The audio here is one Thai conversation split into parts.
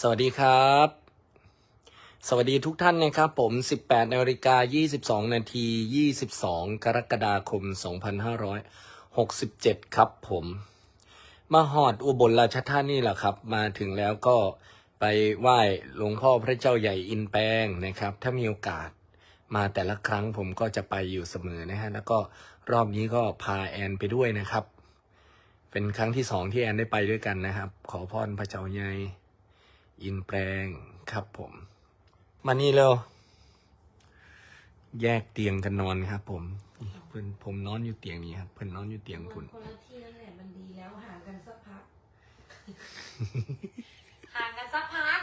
สวัสดีครับ สวัสดีทุกท่านนะครับ ผม 18นาฬิกา22 นาที 22 กรกฎาคม 2567 ครับผม มาหอดอุบลราชธานีแหละครับ มาถึงแล้วก็ไปไหว้หลวงพ่อพระเจ้าใหญ่อินแปงนะครับ ถ้ามีโอกาสมาแต่ละครั้งผมก็จะไปอยู่เสมอนะฮะ แล้วก็รอบนี้ก็พาแอนไปด้วยนะครับ เป็นครั้งที่สองที่แอนได้ไปด้วยกันนะครับ ขอพรพระเจ้าใหญ่ อินแปลงครับผม มานี่เร็ว แยกเตียงกันนอนครับผมเพื่อนผมนอนอยู่เตียงนี้ครับ เพื่อนนอนอยู่เตียงคุณคนละที่นั่นแหละมันดีแล้วห่างกันสักพัก ห่างกันสักพัก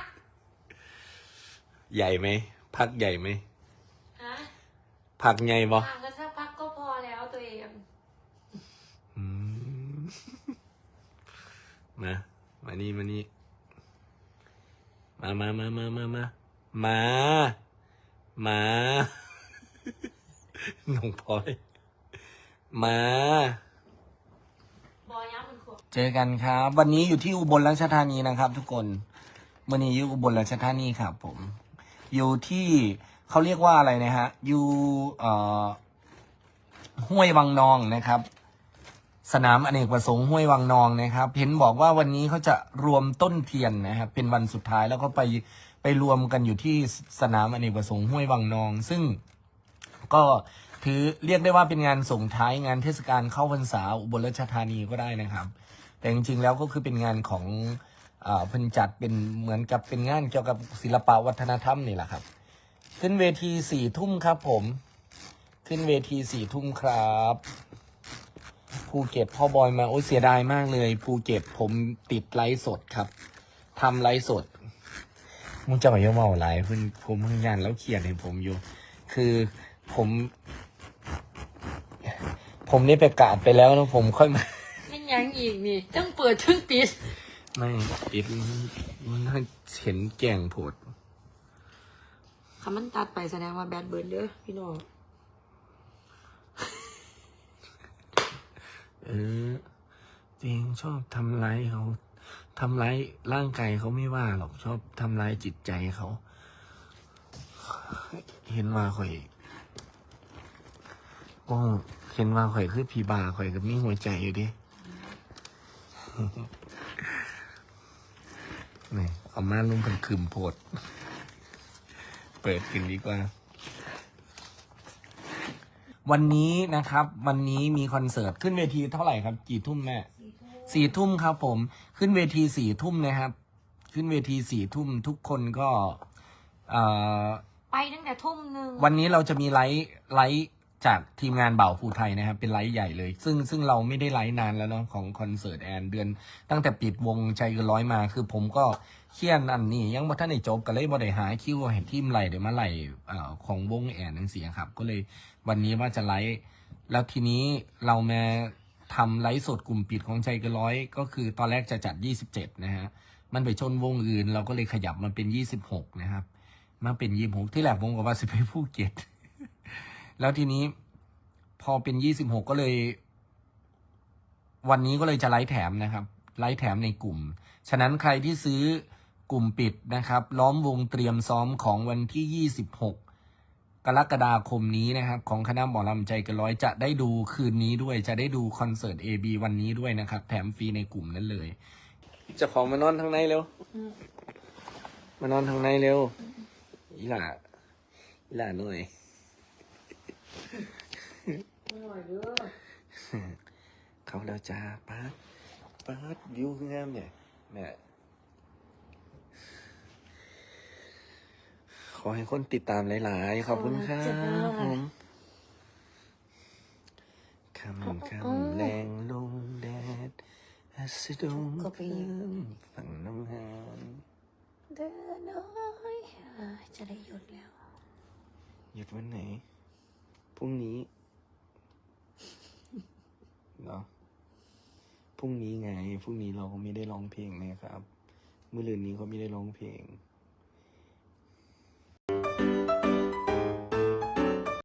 ใหญ่ไหม พักใหญ่ไหมฮะพักใหญ่บ่ห่างกันสักพักก็พอแล้วตัวเองอืมมามานี่มานี่ มามามามามามามามาน้องพลอยมาบอย้ำมันขวบเจอกันครับ วันนี้อยู่ที่อุบลราชธานีนะครับ ทุกคนวันนี้อยู่อุบลราชธานีครับ ผม อยู่ที่เขาเรียกว่าอะไรนะฮะ อยู่เอ่อห้วยวังนองนะครับ สนามอเนกประสงค์ห้วยวังนองนะครับ เห็นบอกว่าวันนี้เขาจะรวมต้นเทียนนะครับ เป็นวันสุดท้ายแล้วก็ไปไปรวมกันอยู่ที่สนามอเนกประสงค์ห้วยวังนอง ซึ่งก็ถือเรียกได้ว่าเป็นงานส่งท้ายงานเทศกาลเข้าพรรษาอุบลราชธานีก็ได้นะครับ แต่จริงๆแล้วก็คือเป็นงานของอ่าเพิ่นจัดเป็นเหมือนกับเป็นงานเกี่ยวกับศิลปวัฒนธรรมนี่แหละครับ ขึ้นเวทีสี่ทุ่มครับผม ขึ้นเวทีสี่ทุ่มครับ ภูเก็ตพ่อบอยมาโอ้ยเสียดายมากเลย ภูเก็ตผมติดไลฟ์สดครับทำไลฟ์สดมึงจะมาเยอะเมาหลายเพิ่นผมเพิ่งงานแล้วเขียนให้ผมอยู่ คือผม ผมได้ประกาศไปแล้วแล้วผมค่อยมานี่ยังอีกนี่ต้องเปิดทั้งปิด ไม่ปิดมันให้เห็นแก่งโผดคำมันตัดไปแสดงว่าแบดเบิร์ดเด้อพี่น้อง เออ จริงชอบทำร้ายเขาทำร้ายร่างกายเขาไม่ว่าหรอกชอบทำร้ายจิตใจเขา เห็นว่าข่อยโอ้เห็นว่าข่อยคือผีบาข่อยกับมีหัวใจอยู่ดินี่เอามาลุ่มเป็นคืมโพด เปิดกินดีกว่า วันนี้นะครับ วันนี้มีคอนเสิร์ตขึ้นเวทีเท่าไหร่ครับ กี่ทุ่มแม่ สี่ทุ่มครับ ผมขึ้นเวทีสี่ทุ่มนะครับ ขึ้นเวทีสี่ทุ่มทุกคนก็เอ่อไปตั้งแต่ทุ่มหนึ่งวันนี้เราจะมีไลฟ์ไลฟ์จากทีมงานเบ่าวภูไทยนะครับ เป็นไลฟ์ใหญ่เลย ซึ่งซึ่งเราไม่ได้ไลฟ์นานแล้วเนาะของคอนเสิร์ตแอนเดือน ตั้งแต่ปิดวงใจเกินร้อยมา คือผมก็เครียดอันนี้ ยังบ่ท่านได้จบก็เลยบ่ได้หาคิวเห็นทีมไลฟ์เดี๋ยวมาไลฟ์เอ่อของวงแอนนั่นเสียครับ ก็เลยวันนี้ว่าจะไลฟ์แล้วทีนี้เรามา ทำไลฟ์สดกลุ่มปิดของใจเกินร้อยก็คือตอนแรกจะจัด 27 นะฮะ มันไปชนวงอื่น เราก็เลยขยับมาเป็น 26 นะครับ มาเป็น 26 ที่แรกผมก็ว่าจะไปภูเก็ตแล้วทีนี้พอเป็น 26 ก็เลย วันนี้ก็เลยจะไลฟ์แถมนะครับ ไลฟ์แถมในกลุ่ม ฉะนั้นใครที่ซื้อกลุ่มปิดนะครับ ล้อมวงเตรียมซ้อมของวันที่ 26ก รกฎาคมนี้นะครับของคณะหมอลำใจเกันร้อยจะได้ดูคืนนี้ด้วยจะได้ดูคอนเสิร์ต AB วันนี้ด้วยนะครับ แถมฟรีในกลุ่มนั้นเลยจะขอมานอนทางในเร็วมานอนทางในเร็วอีหล่าอีหล่าหน่อยอร่อยเด้อเขาแล้วจ้าป้าดป้าดวิวงามเนี่ยแม่ ขอให้คนติดตามหลาย ๆ ขอบคุณครับผมคำคำแรงลงแดดอัสดงเพิ่มฝั่งน้ำหานเด้อน้อยอ่าจะได้หยุดแล้ว หยุดวันไหน พรุ่งนี้เหรอพรุ่งนี้ไง พรุ่งนี้เราก็ไม่ได้ร้องเพลงนะครับ เมื่อรืนนี้เขาไม่ได้ร้องเพลง